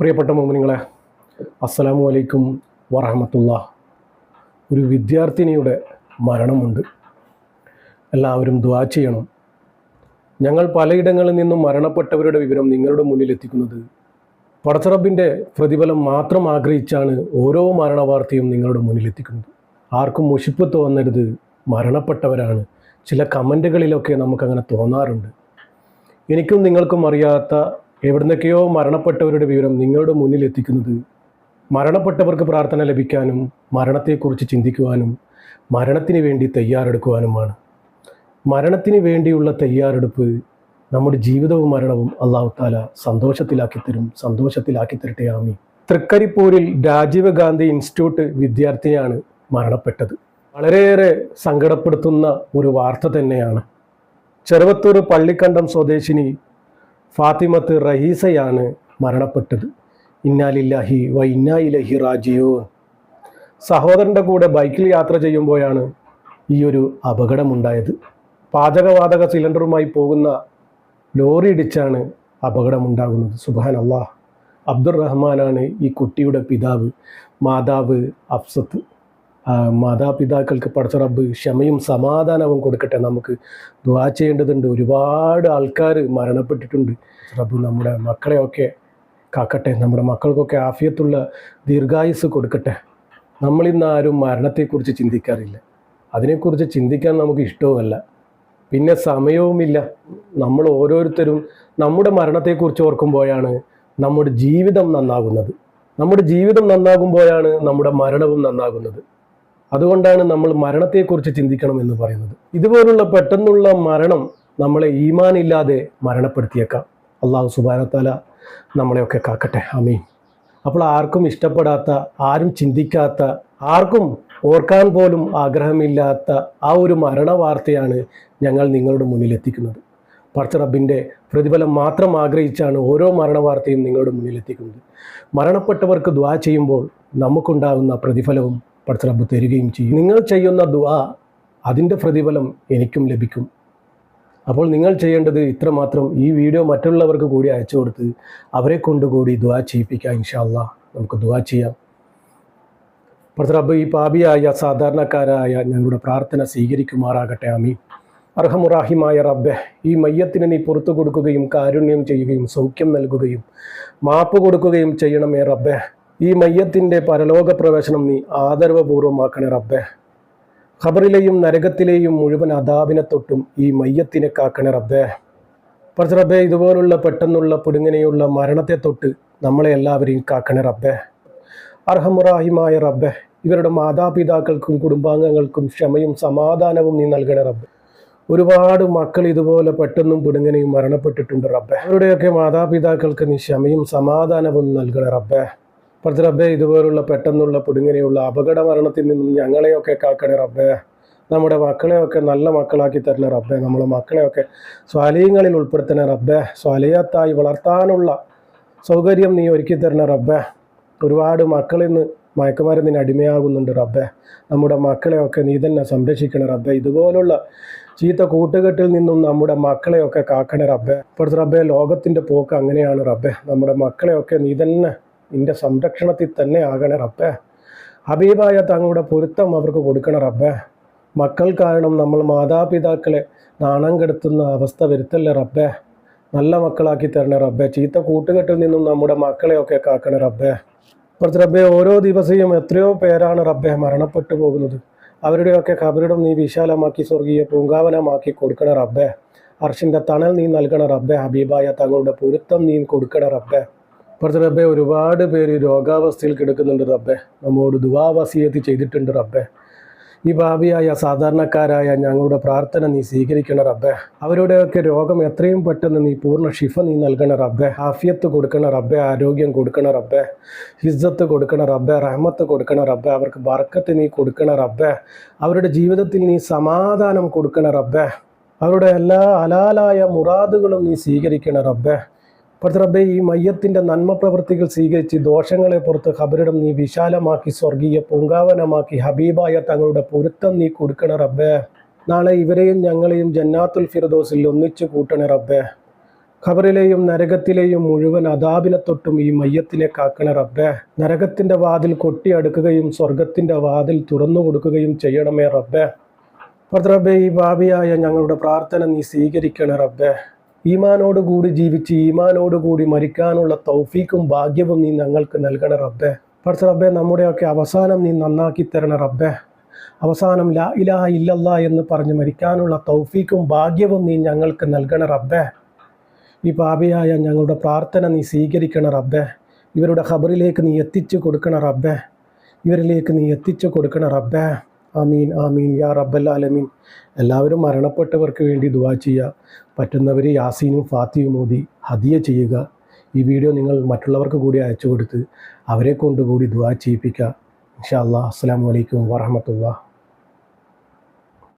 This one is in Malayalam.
പ്രിയപ്പെട്ട മോമിനിങ്ങളെ അസ്സലാമു അലൈക്കും വറഹമത്തുള്ള. ഒരു വിദ്യാർത്ഥിനിയുടെ മരണമുണ്ട്. എല്ലാവരും ദ്വാ ചെയ്യണം. ഞങ്ങൾ പലയിടങ്ങളിൽ നിന്നും മരണപ്പെട്ടവരുടെ വിവരം നിങ്ങളുടെ മുന്നിൽ എത്തിക്കുന്നത് പടച്ചറബിന്റെ പ്രതിഫലം മാത്രം ആഗ്രഹിച്ചാണ് ഓരോ മരണവാർത്തയും നിങ്ങളുടെ മുന്നിൽ എത്തിക്കുന്നത്. ആർക്കും മുഷിപ്പ് തോന്നരുത് മരണപ്പെട്ടവരാണ്. ചില കമന്റുകളിലൊക്കെ നമുക്കങ്ങനെ തോന്നാറുണ്ട്. എനിക്കും നിങ്ങൾക്കും അറിയാത്ത എവിടുന്നൊക്കെയോ മരണപ്പെട്ടവരുടെ വിവരം നിങ്ങളുടെ മുന്നിൽ എത്തിക്കുന്നത്. മരണപ്പെട്ടവർക്ക് പ്രാർത്ഥന ലഭിക്കാനും മരണത്തെക്കുറിച്ച് ചിന്തിക്കുവാനും മരണത്തിന് വേണ്ടി തയ്യാറെടുക്കുവാനുമാണ്. മരണത്തിന് വേണ്ടിയുള്ള തയ്യാറെടുപ്പ് നമ്മുടെ ജീവിതവും മരണവും അള്ളാഹു താല സന്തോഷത്തിലാക്കി തരും സന്തോഷത്തിലാക്കി തരട്ടെ ആമി തൃക്കരിപ്പൂരിൽ രാജീവ് ഗാന്ധി ഇൻസ്റ്റിറ്റ്യൂട്ട് വിദ്യാർത്ഥിയാണ് മരണപ്പെട്ടത്. വളരെയേറെ സങ്കടപ്പെടുത്തുന്ന ഒരു വാർത്ത തന്നെയാണ്. ചെറുവത്തൂർ പള്ളിക്കണ്ടം സ്വദേശിനി ഫാത്തിമത്ത് റഹീസയാണ് മരണപ്പെട്ടത്. ഇന്നാലില്ലാഹി വ ഇന്നായിലഹി റാജിയോ സഹോദരന്റെ കൂടെ ബൈക്കിൽ യാത്ര ചെയ്യുമ്പോഴാണ് ഈ ഒരു അപകടമുണ്ടായത്. പാചകവാതക സിലിണ്ടറുമായി പോകുന്ന ലോറി ഇടിച്ചാണ് അപകടമുണ്ടാകുന്നത്. സുബാൻ അള്ളാഹ് അബ്ദുറഹ്മാനാണ് ഈ കുട്ടിയുടെ പിതാവ് മാതാവ് അഫ്സത്ത്. മാതാപിതാക്കൾക്ക് പഠിച്ച റബ്ബ് ക്ഷമയും സമാധാനവും കൊടുക്കട്ടെ നമുക്ക് ദ്വാ ചെയ്യേണ്ടതുണ്ട്. ഒരുപാട് ആൾക്കാർ മരണപ്പെട്ടിട്ടുണ്ട്. റബ്ബ് നമ്മുടെ മക്കളെയൊക്കെ കാക്കട്ടെ നമ്മുടെ മക്കൾക്കൊക്കെ ആഫിയത്തുള്ള ദീർഘായുസ് കൊടുക്കട്ടെ. നമ്മളിന്ന് ആരും മരണത്തെക്കുറിച്ച് ചിന്തിക്കാറില്ല. അതിനെക്കുറിച്ച് ചിന്തിക്കാൻ നമുക്ക് ഇഷ്ടവുമല്ല. പിന്നെ സമയവുമില്ല. നമ്മൾ ഓരോരുത്തരും നമ്മുടെ മരണത്തെക്കുറിച്ച് ഓർക്കുമ്പോഴാണ് നമ്മുടെ ജീവിതം നന്നാകുന്നത്. നമ്മുടെ ജീവിതം നന്നാകുമ്പോഴാണ് നമ്മുടെ മരണവും നന്നാകുന്നത്. അതുകൊണ്ടാണ് നമ്മൾ മരണത്തെക്കുറിച്ച് ചിന്തിക്കണം എന്ന് പറയുന്നത്. ഇതുപോലുള്ള പെട്ടെന്നുള്ള മരണം നമ്മളെ ഈമാൻ ഈമാനില്ലാതെ മരണപ്പെടുത്തിയേക്കാം. അള്ളാഹു സുബാനത്താല നമ്മളെയൊക്കെ കാക്കട്ടെ. അമീൻ അപ്പോൾ ആർക്കും ഇഷ്ടപ്പെടാത്ത ആരും ചിന്തിക്കാത്ത ആർക്കും ഓർക്കാൻ പോലും ആഗ്രഹമില്ലാത്ത ആ ഒരു മരണ വാർത്തയാണ് ഞങ്ങൾ നിങ്ങളുടെ മുന്നിൽ എത്തിക്കുന്നത്. പർച്ച റബ്ബിന്റെ പ്രതിഫലം മാത്രം ആഗ്രഹിച്ചാണ് ഓരോ മരണവാർത്തയും നിങ്ങളുടെ മുന്നിലെത്തിക്കുന്നത് മരണപ്പെട്ടവർക്ക് ദ്വാ ചെയ്യുമ്പോൾ നമുക്കുണ്ടാകുന്ന പ്രതിഫലവും റബ്ബ് തരികയും ചെയ്യും. നിങ്ങൾ ചെയ്യുന്ന ദുആ അതിന്റെ പ്രതിഫലം എനിക്കും ലഭിക്കും. അപ്പോൾ നിങ്ങൾ ചെയ്യേണ്ടത് ഇത്രമാത്രം ഈ വീഡിയോ മറ്റുള്ളവർക്ക് കൂടി അയച്ചു കൊടുത്ത് അവരെ കൊണ്ടുകൂടി ദ്വാ ചെയ്യിപ്പിക്കാം ഇൻഷാല്ല നമുക്ക് ദുആ ചെയ്യാം. റബ്ബ് ഈ പാപിയായ സാധാരണക്കാരായ ഞങ്ങളുടെ പ്രാർത്ഥന സ്വീകരിക്കുമാറാകട്ടെ. ആമീൻ. അർഹമുറാഹിമായ റബ്ബെ ഈ മയ്യത്തിന് നീ പുറത്തു കൊടുക്കുകയും കാരുണ്യം ചെയ്യുകയും സൗഖ്യം നൽകുകയും മാപ്പ് കൊടുക്കുകയും ചെയ്യണമേ റബ്ബെ. ഈ മയ്യത്തിന്റെ പരലോക പ്രവേശനം നീ ആദരവപൂർവമാക്കണേ റബ്ബെ. ഖബറിലെയും നരകത്തിലെയും മുഴുവൻ അതാപിനെ തൊട്ടും ഈ മയ്യത്തിനെ കാക്കണേ റബ്ബേ. പറിച്ച റബ്ബേ ഇതുപോലുള്ള പെട്ടെന്നുള്ള പുടുങ്ങനെയുള്ള മരണത്തെ തൊട്ട് നമ്മളെ എല്ലാവരെയും കാക്കണേ റബ്ബേ. അർഹമുറാഹിമായ റബ്ബേ ഇവരുടെ മാതാപിതാക്കൾക്കും കുടുംബാംഗങ്ങൾക്കും ക്ഷമയും സമാധാനവും നീ നൽകണേ റബ്ബെ. ഒരുപാട് മക്കൾ ഇതുപോലെ പെട്ടെന്നും പിടുങ്ങനെയും മരണപ്പെട്ടിട്ടുണ്ട് റബ്ബെ. അവരുടെയൊക്കെ മാതാപിതാക്കൾക്ക് നീ ക്ഷമയും സമാധാനവും നൽകണേ റബ്ബെ. പറിച്ച റബ്ബെ ഇതുപോലുള്ള പെട്ടെന്നുള്ള പുടുങ്ങനെയുള്ള അപകട മരണത്തിൽ നിന്നും ഞങ്ങളെയൊക്കെ കാക്കണേ റബ്ബെ. നമ്മുടെ മക്കളെയൊക്കെ നല്ല മക്കളാക്കി തരണ റബ്ബെ. നമ്മളെ മക്കളെയൊക്കെ സ്വാലീയങ്ങളിൽ ഉൾപ്പെടുത്തണേ റബ്ബെ. സ്വാലീയത്തായി വളർത്താനുള്ള സൗകര്യം നീ ഒരുക്കി തരണ റബ്ബെ. ഒരുപാട് മക്കളിന്ന് മയക്കുമരുന്നിന് അടിമയാകുന്നുണ്ട് റബ്ബെ. നമ്മുടെ മക്കളെയൊക്കെ നീ തന്നെ സംരക്ഷിക്കണേ റബ്ബെ. ഇതുപോലുള്ള ചീത്ത കൂട്ടുകെട്ടിൽ നിന്നും നമ്മുടെ മക്കളെയൊക്കെ കാക്കണേ റബ്ബെ. ഇപ്പോഴത്തെ റബ്ബെ ലോകത്തിന്റെ പോക്ക് അങ്ങനെയാണ് റബ്ബെ. നമ്മുടെ മക്കളെയൊക്കെ നീ തന്നെ നിന്റെ സംരക്ഷണത്തിൽ തന്നെ ആകണേ റബ്ബെ. ഹബീബായ തങ്ങളുടെ പൊരുത്തം അവർക്ക് കൊടുക്കണ റബ്ബേ. മക്കൾ കാരണം നമ്മൾ മാതാപിതാക്കളെ നാണം കെടുത്തുന്ന അവസ്ഥ വരുത്തല്ലേ റബ്ബേ. നല്ല മക്കളാക്കി തരണേ റബ്ബേ. ചീത്ത കൂട്ടുകെട്ടിൽ നിന്നും നമ്മുടെ മക്കളെയൊക്കെ കാക്കണേ റബ്ബേ. കുറച്ച് റബ്ബെ ഓരോ ദിവസവും എത്രയോ പേരാണ് റബ്ബെ മരണപ്പെട്ടു പോകുന്നത്. അവരുടെയൊക്കെ കബറിടം നീ വിശാലമാക്കി സ്വർഗീയ പൂങ്കാവനമാക്കി കൊടുക്കണ റബ്ബെ. അർഷിന്റെ തണൽ നീ നൽകണ റബ്ബെ. ഹബീബായ തങ്ങളുടെ പൊരുത്തം നീ കൊടുക്കണ റബ്ബെ. കുറച്ച് റബ്ബെ ഒരുപാട് പേര് രോഗാവസ്ഥയിൽ കിടക്കുന്നുണ്ട് റബ്ബെ. നമ്മോട് ദുവാവസിയത്ത് ചെയ്തിട്ടുണ്ട് റബ്ബെ. ഈ ഭാവിയായ സാധാരണക്കാരായ ഞങ്ങളുടെ പ്രാർത്ഥന നീ സ്വീകരിക്കണ റബ്ബെ. അവരുടെയൊക്കെ രോഗം എത്രയും പെട്ടെന്ന് നീ പൂർണ ഷിഫ നീ നൽകണ റബ്ബെ. ആഫിയത്ത് കൊടുക്കണ റബ്ബെ ആരോഗ്യം കൊടുക്കണ റബ്ബെ. ഹിസ്സത്ത് കൊടുക്കണ റബ്ബെ റഹ്മത്ത് കൊടുക്കണ റബ്ബെ. അവർക്ക് ബർക്കത്ത് നീ കൊടുക്കണ റബ്ബെ. അവരുടെ ജീവിതത്തിൽ നീ സമാധാനം കൊടുക്കണ റബ്ബെ. അവരുടെ എല്ലാ ഹലാലായ മുറാദുകളും നീ സ്വീകരിക്കണ റബ്ബെ. ഇപ്പോഴത്തെ റബ്ബെ ഈ മയ്യത്തിന്റെ നന്മ പ്രവൃത്തികൾ സ്വീകരിച്ച് ദോഷങ്ങളെ പുറത്ത് ഖബറിടം നീ വിശാലമാക്കി സ്വർഗീയ പൂങ്കാവനമാക്കി ഹബീബായ തങ്ങളുടെ പൊരുത്തം നീ കൊടുക്കണ റബ്ബേ. നാളെ ഇവരെയും ഞങ്ങളെയും ജന്നാത്തുൽ ഫിറദോസിൽ ഒന്നിച്ചു കൂട്ടണ റബ്ബേ. ഖബറിലെയും നരകത്തിലെയും മുഴുവൻ അതാപിനെ തൊട്ടും ഈ മയ്യത്തിനെ കാക്കണ റബ്ബേ. നരകത്തിന്റെ വാതിൽ കൊട്ടിയടുക്കുകയും സ്വർഗത്തിന്റെ വാതിൽ തുറന്നു കൊടുക്കുകയും ചെയ്യണമേ റബ്ബേ. റബ്ബേ ഈ ഭാവിയായ ഞങ്ങളുടെ പ്രാർത്ഥന നീ സ്വീകരിക്കണേ റബ്ബേ. ഈമാനോട് കൂടി ജീവിച്ച് ഈമാനോട് കൂടി മരിക്കാനുള്ള തൗഫീക്കും ഭാഗ്യവും നീ ഞങ്ങൾക്ക് നൽകണ റബ്ബേ. പഠിച്ച റബ്ബെ നമ്മുടെയൊക്കെ അവസാനം നീ നന്നാക്കി തരണ റബ്ബേ. അവസാനം ലാ ഇലാഹ ഇല്ലല്ല എന്ന് പറഞ്ഞ് മരിക്കാനുള്ള തൗഫീക്കും ഭാഗ്യവും നീ ഞങ്ങൾക്ക് നൽകണ റബ്ബേ. ഈ പാപിയായ ഞങ്ങളുടെ പ്രാർത്ഥന നീ സ്വീകരിക്കണ റബ്ബേ. ഇവരുടെ ഖബറിലേക്ക് നീ എത്തിച്ചു കൊടുക്കണ റബ്ബേ. ഇവരിലേക്ക് നീ എത്തിച്ചു കൊടുക്കണ റബ്ബേ. ആമീൻ ആമീൻ. യാ റബ്ബൽ ആലമീൻ. എല്ലാവരും മരണപ്പെട്ടവർക്ക് വേണ്ടി ദുവാ ചെയ്യുക പറ്റുന്നവർ യാസീനും ഫാത്തിയും മോദി ഹദിയ ചെയ്യുക. ഈ വീഡിയോ നിങ്ങൾ മറ്റുള്ളവർക്ക് കൂടി അയച്ചു കൊടുത്ത് അവരെ കൊണ്ടുകൂടി ദുവാ ചെയ്യിപ്പിക്കുക. ഇൻഷാ അല്ലാ അസ്സാം വലൈക്കും വാഹമത്തുള്ള